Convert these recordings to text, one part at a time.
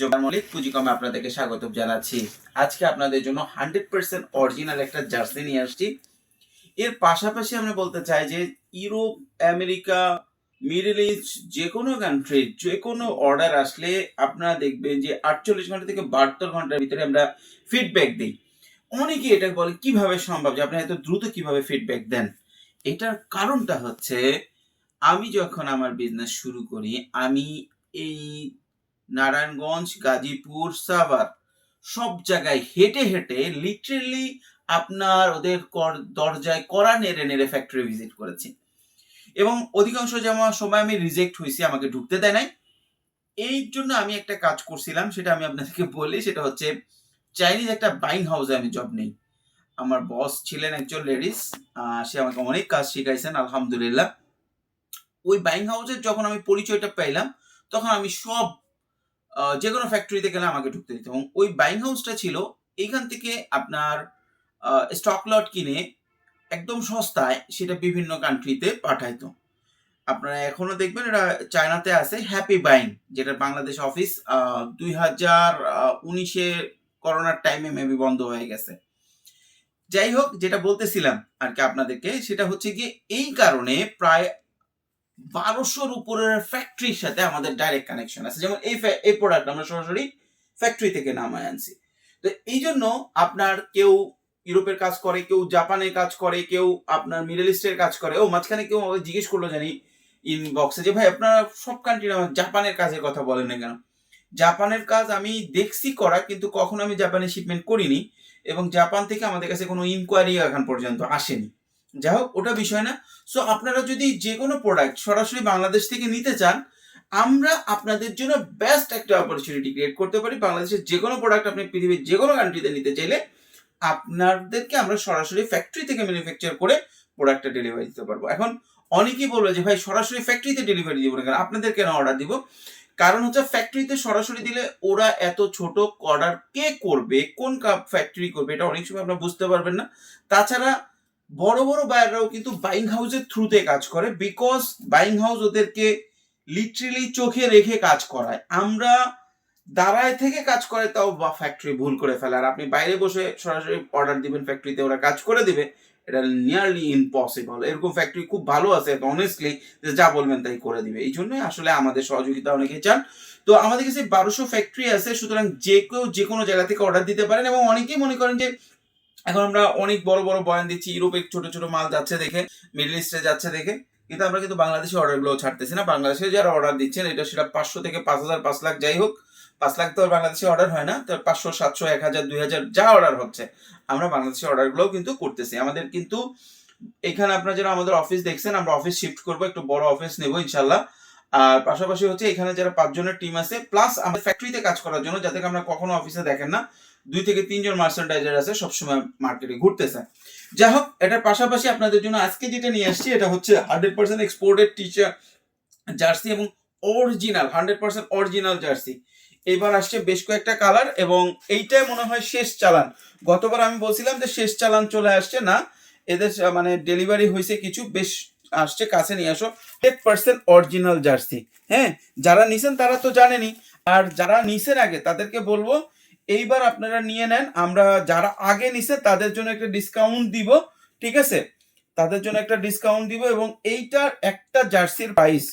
জোগান মল্লিক পুঁজি আপনাদেরকে স্বাগত জানাচ্ছি। আজকে আপনাদের জন্য হান্ড্রেড পার্সেন্ট অরিজিনাল একটা জার্সি নিয়ে আসছি। এর পাশাপাশি আমরা বলতে চাই যে ইউরোপ, আমেরিকা, মিডল ইস্ট যে কোনো কান্ট্রির যে কোনো অর্ডার আসলে আপনারা দেখবেন যে আটচল্লিশ ঘণ্টা থেকে বাহাত্তর ঘণ্টার ভিতরে আমরা ফিডব্যাক দিই। অনেকে এটা বলে, কীভাবে সম্ভব? যে আপনি এত দ্রুত কীভাবে ফিডব্যাক দেন? এটার কারণটা হচ্ছে, আমি যখন আমার বিজনেস শুরু করি, আমি এই নারায়ণগঞ্জ, গাজীপুর, সাভার, সব জায়গায় হেঁটে হেঁটে লিটারেলি আপনার ওদের কর- দরজায় কড়া নেড়ে নেড়ে ফ্যাক্টরি ভিজিট করেছি। এবং অধিকাংশ যেমন সময় আমি রিজেক্ট হয়েছি, আমাকে ঢুকতে দেয় নাই। এই জন্য আমি একটা কাজ করছিলাম, সেটা আমি আপনাদেরকে বলি, সেটা হচ্ছে চাইনিজ একটা বাইং হাউসে আমি জব নেই। আমার বস ছিলেন একজন লেডিস সে আমাকে অনেক কাজ শিখাইছেন, আলহামদুলিল্লাহ। ওই বাইং হাউসের যখন আমি পরিচয়টা পাইলাম, তখন আমি সব যে কোনো ফ্যাক্টরিতে গেলে আমাকে ঢুকতে দিত। এবং ওই বাইং হাউসটা ছিল এইখান থেকে আপনার স্টক লট কিনে একদম সস্তায় সেটা বিভিন্ন কান্ট্রিতে পাঠাইতো। আপনারা এখনও দেখবেন এটা চায়নাতে আছে হ্যাপি বাইং যেটা বাংলাদেশ অফিস দুই হাজার উনিশে করোনার টাইমে মেবি বন্ধ হয়ে গেছে। যাই হোক, যেটা বলতেছিলাম আর কি আপনাদেরকে, সেটা হচ্ছে গিয়ে এই কারণে প্রায় বারোশোর উপরের ফ্যাক্টরির সাথে আমাদের ডাইরেক্ট কানেকশন আছে। যেমন এই এই প্রোডাক্ট আমরা সরাসরি ফ্যাক্টরি থেকে নামায় আনছি। তো এই জন্য আপনার কেউ ইউরোপের কাজ করে, কেউ জাপানের কাজ করে, কেউ আপনার মিডল ইস্টের কাজ করে, ও মাঝখানে কেউ আমাকে জিজ্ঞেস করল জানি ইনবক্সে যে, ভাই, আপনারা সব কান্ট্রির আমার জাপানের কাজের কথা বলেন না কেন? জাপানের কাজ আমি দেখছি করা, কিন্তু কখনো আমি জাপানে শিপমেন্ট করিনি এবং জাপান থেকে আমাদের কাছে কোনো ইনকোয়ারি এখন পর্যন্ত আসেনি। যাই হোক ওটা বিষয় না। সো আপনারা যদি যে কোনো প্রোডাক্ট সরাসরি বাংলাদেশ থেকে নিতে চান, আমরা আপনাদের জন্য বেস্ট একটা অপরচুনিটি ক্রিয়েট করতে পারি। বাংলাদেশের যে কোনো প্রোডাক্ট আপনি পৃথিবীর যে কোনো কান্ট্রিতে নিতে চাইলে, আপনাদেরকে আমরা সরাসরি ফ্যাক্টরি থেকে ম্যানুফ্যাকচার করে প্রোডাক্টটা ডেলিভারি দিতে পারব। এখন অনেকেই বলবে যে, ভাই, সরাসরি ফ্যাক্টরিতে ডেলিভারি দিব না কেন? আপনাদের কেন অর্ডার দিব? কারণ হচ্ছে ফ্যাক্টরিতে সরাসরি দিলে ওরা এত ছোট অর্ডার কে করবে? কোন কাপ ফ্যাক্টরি করবে? এটা অনেক সময় আপনারা বুঝতে পারবেন না। তাছাড়া বড় বড় বায়াররাও কিন্তু বাইং হাউসের থ্রুতে কাজ করে বিকজ বাইং হাউস ওদেরকে লিটারেলি চোখে রেখে কাজ করায়। আমরা দাঁড়ায় থেকে কাজ করে, তাও বা ফ্যাক্টরি ভুল করে ফেলে। আর আপনি বাইরে বসে সরাসরি অর্ডার দিবেন ফ্যাক্টরিতে ওরা কাজ করে দিবে, এটা নিয়ারলি ইম্পসিবল এরকম ফ্যাক্টরি খুব ভালো আছে অনেস্টলি যে যা বলবেন তাই করে দিবে। এই জন্যই আসলে আমাদের সহযোগিতা অনেকে চান। তো আমাদের কাছে বারোশো ফ্যাক্টরি আছে, সুতরাং যে কেউ যে কোনো জায়গা থেকে অর্ডার দিতে পারেন এবং অনেকেই মনে করেন যে এখন আমরা অনেক বড় বড় বয়ান দিচ্ছি, ইউরোপে ছোট ছোট মাল যাচ্ছে দেখে, মিডল ইস্টে যাচ্ছে দেখে, কিন্তু আমরা কিন্তু বাংলাদেশে অর্ডারগুলো ছাড়তেছি না। বাংলাদেশে যারা অর্ডার দিচ্ছেন, এটা সেটা পাঁচশো থেকে পাঁচ হাজার, পাঁচ লাখ যাই হোক, পাঁচ লাখ তো বাংলাদেশে অর্ডার হয় না, তো পাঁচশো, সাতশো, এক হাজার, দুই হাজার যা অর্ডার হচ্ছে, আমরা বাংলাদেশে অর্ডারগুলোও কিন্তু করতেছি। আমাদের কিন্তু এখানে আপনারা যারা আমাদের অফিস দেখছেন, আমরা অফিস শিফট করব, একটু বড় অফিস নেব ইনশাল্লাহ আর পাশাপাশি হচ্ছে এখানে যারা পাঁচজনের টিম আছে, প্লাস আমাদের ফ্যাক্টরিতে কাজ করার জন্য যাতে আমরা কখনো অফিসে দেখেন না দুই থেকে তিনজন মার্চেন্ডাইজার আছে, সবসময় মার্কেটে ঘুরতেছে। যাই হোক এটার পাশাপাশি আপনাদের জন্য আজকে যেটা নিয়ে আসছি, এটা হচ্ছে hundred percent exported T shirt jersey এবং original hundred percent original jersey এবার আসছে বেশ কয়েকটা কালার এবং এইটাই মনে হয় শেষ চালান। গতবার আমি বলছিলাম যে শেষ চালান চলে আসছে না, এদের মানে ডেলিভারি হয়েছে কিছু, বেশ আসছে, কাছে নিয়ে আসো। হান্ড্রেড পার্সেন্ট অরিজিনাল জার্সি হ্যাঁ? যারা নিছেন তারা তো জানেনি আর যারা নিছেন আগে, তাদেরকে বলব এইবার আপনারা নিয়ে নেন, আমরা যারা আগে নিছে তাদের জন্য একটা ডিসকাউন্ট দিব, ঠিক আছে? তাদের জন্য একটা ডিসকাউন্ট দিব এবং এইটার একটা জার্সির প্রাইস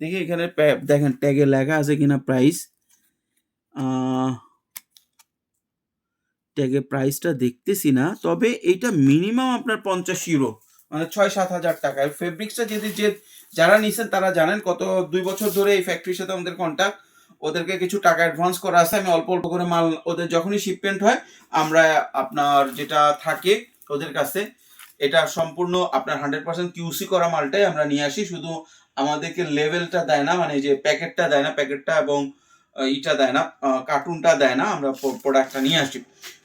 দেখি এখানে দেখেন ট্যাগে লেখা আছে কিনা প্রাইস ট্যাগে প্রাইসটা দেখতেছি না, তবে এইটা মিনিমাম আপনার পঞ্চাশ ইউরো মানে ছয় সাত হাজার টাকা। ফেব্রিক্সটা যদি যে, যারা নিছেন তারা জানেন কত, দুই বছর ধরে এই ফ্যাক্টরির সাথে আমাদের কন্ট্যাক্ট ওদেরকে কিছু টাকা অ্যাডভান্স করা আছে, আমি অল্প অল্প করে মাল, ওদের যখনই শিপমেন্ট হয়, আমরা আপনার যেটা থাকে ওদের কাছে, এটা সম্পূর্ণ আপনার হান্ড্রেড পার্সেন্ট কিউসি করা মালটাই আমরা নিয়ে আসি। শুধু আমাদেরকে লেভেলটা দেয় না মানে যে প্যাকেটটা দেয় না প্যাকেটটা এবং ইটা দেয় না কার্টুনটা দেয় না, আমরা প্রোডাক্টটা নিয়ে আসি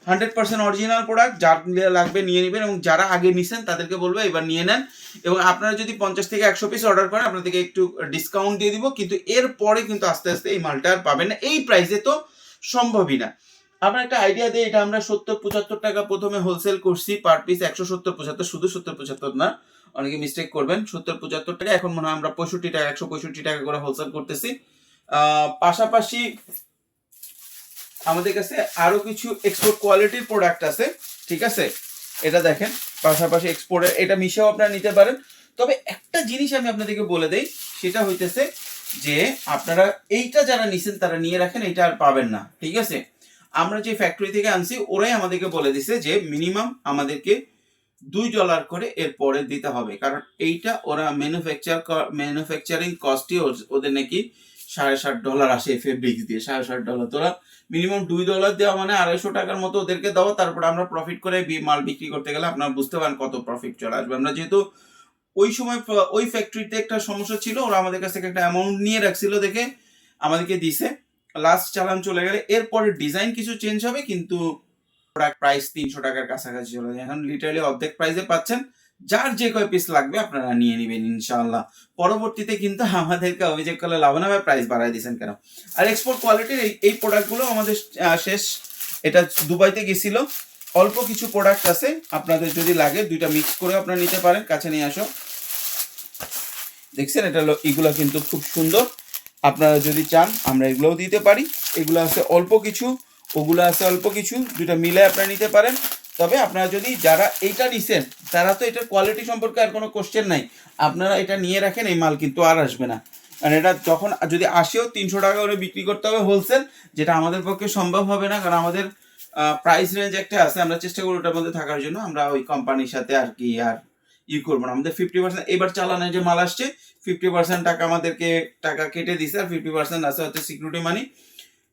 হান্ড্রেড পার্সেন্ট অরিজিনাল প্রোডাক্ট যার লাগবে নিয়ে নেবেন এবং যারা আগে নিছেন তাদেরকে বলব এবার নিয়ে নেন। এবং আপনারা যদি পঞ্চাশ থেকে একশো পিস অর্ডার করেন, আপনাদেরকে একটু ডিসকাউন্ট দিয়ে দিব, কিন্তু এর পরে কিন্তু আস্তে আস্তে এই মালটা আর পাবেন না। এই প্রাইসে তো সম্ভবই না। আপনার একটা আইডিয়া দিয়ে এটা আমরা সত্তর পঁচাত্তর টাকা প্রথমে হোলসেল করছি পার পিস একশো সত্তর পঁচাত্তর, শুধু সত্তর পঁচাত্তর না, অনেকে মিস্টেক করবেন, সত্তর পঁচাত্তর টাকা, এখন মনে হয় আমরা পঁয়ষট্টি টাকা, একশো পঁয়ষট্টি টাকা করে হোলসেল করতেছি। পাশাপাশি আমাদের কাছে আরও কিছু এক্সপোর্ট কোয়ালিটির প্রোডাক্ট আছে, ঠিক আছে? এটা দেখেন, পাশাপাশি এক্সপোর্টের এটা মিশেও আপনারা নিতে পারেন। তবে একটা জিনিস আমি আপনাদেরকে বলে দেই, সেটা হইতেছে যে আপনারা এইটা যারা নিছেন, তারা নিয়ে রাখেন এটা আর পাবেন না, ঠিক আছে? আমরা যে ফ্যাক্টরি থেকে আনছি, ওরাই আমাদেরকে বলে দিছে যে মিনিমাম আমাদেরকে দুই ডলার করে এর পরে দিতে হবে। কারণ এইটা ওরা ম্যানুফ্যাকচার ম্যানুফ্যাকচারিং কস্টই ওদের নাকি সাড়ে ষাট ডলার আসে ফেব্রিক্স দিয়ে, সাড়ে ষাট ডলার। তোরা মিনিমাম দুই ডলার দেওয়া মানে আড়াইশো টাকার মতো ওদেরকে দেওয়া তারপর আমরা প্রফিট করে মাল বিক্রি করতে গেলে আপনারা বুঝতে পারেন কত প্রফিট চলে আসবে। আমরা যেহেতু ওই সময় ওই ফ্যাক্টরিতে একটা সমস্যা ছিল, ওরা আমাদের কাছ থেকে একটা অ্যামাউন্ট নিয়ে রাখছিল দেখে আমাদেরকে দিছে। লাস্ট চালান চলে গেলে, এরপরে ডিজাইন কিছু চেঞ্জ হবে, কিন্তু প্রোডাক্ট প্রাইস তিনশো টাকার কাছাকাছি চলে যায়। এখন লিটারালি অর্ধেক প্রাইসে পাচ্ছেন। যার যে কয় পিস লাগবে আপনারা নিয়ে নেবেন, ইনশাআল্লাহ। পরবর্তীতে কিন্তু আমাদেরকে অভিযোগ করলে লাভ না হবে প্রাইস বাড়ায় দিয়েছেন কেন? আর এক্সপোর্ট কোয়ালিটির এই এই প্রোডাক্টগুলো আমাদের শেষ। এটা দুবাইতে গেছিল। অল্প কিছু প্রোডাক্ট আছে। আপনাদের যদি লাগে, দুইটা মিক্স করে আপনারা নিতে পারেন। কাছে নিয়ে আসো। দেখছেন, এটা এগুলো কিন্তু খুব সুন্দর। আপনারা যদি চান, আমরা এগুলোও দিতে পারি। এগুলো আছে অল্প কিছু, ওগুলো আছে অল্প কিছু। দুইটা মিলে আপনারা নিতে পারেন। তবে আপনারা যদি যারা এইটা নিছেন, তারা তো এটার কোয়ালিটি সম্পর্কে আর কোনো কোশ্চেন নাই। আপনারা এটা নিয়ে রাখেন, এই মাল কিন্তু আর আসবে না। কারণ এটা যখন যদি আসেও তিনশো টাকা করে বিক্রি করতে হবে হোলসেল যেটা আমাদের পক্ষে সম্ভব হবে না, কারণ আমাদের প্রাইস রেঞ্জ একটা আছে, আমরা চেষ্টা করি ওটার মধ্যে থাকার জন্য। আমরা ওই কোম্পানির সাথে আর কি আর ই করব না। আমাদের ফিফটি পার্সেন্ট এবার চালানো যে মাল আসছে ফিফটি পার্সেন্ট টাকা আমাদেরকে টাকা কেটে দিছে, আর ফিফটি পার্সেন্ট আছে হয়তো সিকিউরিটি মানি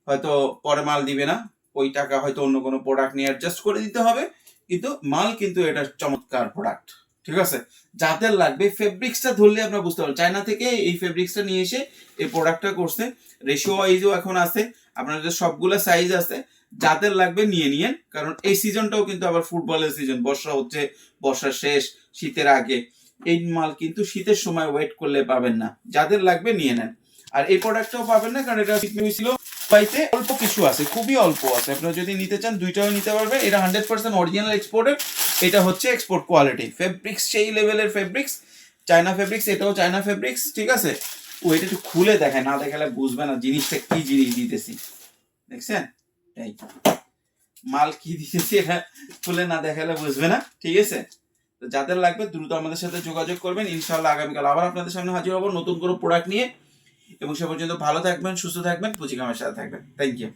হয়তো পরে মাল দিবে না। ওই টাকা হয়তো অন্য কোনো প্রোডাক্ট নিয়ে অ্যাডজাস্ট করে দিতে হবে। কিন্তু মাল কিন্তু এটা চমৎকার প্রোডাক্ট ঠিক আছে? যাদের লাগবে ফেব্রিক্সটা ধরলে আপনারা বুঝতে পারবেন। চায়না থেকে এই ফেব্রিক্সটা নিয়ে এসে এই প্রোডাক্টটা করছে। রেশিও ওয়াইজও এখন আছে। আপনাদের সবগুলো সাইজ আছে, যাদের লাগবে নিয়ে নিয়েন। কারণ এই সিজনটাও কিন্তু আবার ফুটবলের সিজন বর্ষা হচ্ছে বর্ষার শেষ, শীতের আগে। এই মাল কিন্তু শীতের সময় ওয়েট করলে পাবেন না। যাদের লাগবে নিয়ে নেন। আর এই প্রোডাক্টটাও পাবেন না, কারণ এটা বিক্রি পাইতে অল্প কিছু আছে, খুবই অল্প আছে। আপনারা যদি নিতে চান, দুইটাও নিতে পারবেন এটা হান্ড্রেড পার্সেন্ট অরিজিনাল এক্সপোর্টের এটা হচ্ছে এক্সপোর্ট কোয়ালিটি ফেব্রিক্স সেই লেভেলের ফেব্রিক্স চায়না ফেব্রিক্স এটাও চায়না ফেব্রিক্স ঠিক আছে? ও এটা একটু খুলে দেখায় না দেখালে বুঝবে না জিনিসটা কি জিনিস দিতেছি। দেখছেন? এই মাল কি দিতেছি এটা খুলে না দেখালে বুঝবে না, ঠিক আছে? তো যাদের লাগবে, দ্রুত আমাদের সাথে যোগাযোগ করবেন। ইনশাআল্লাহ আগামীকাল আবার আপনাদের সামনে হাজির হব নতুন কোনো প্রোডাক্ট নিয়ে। এবং সে পর্যন্ত ভালো থাকবেন সুস্থ থাকবেন পুঁজি কামের সাথে থাকবেন। Thank you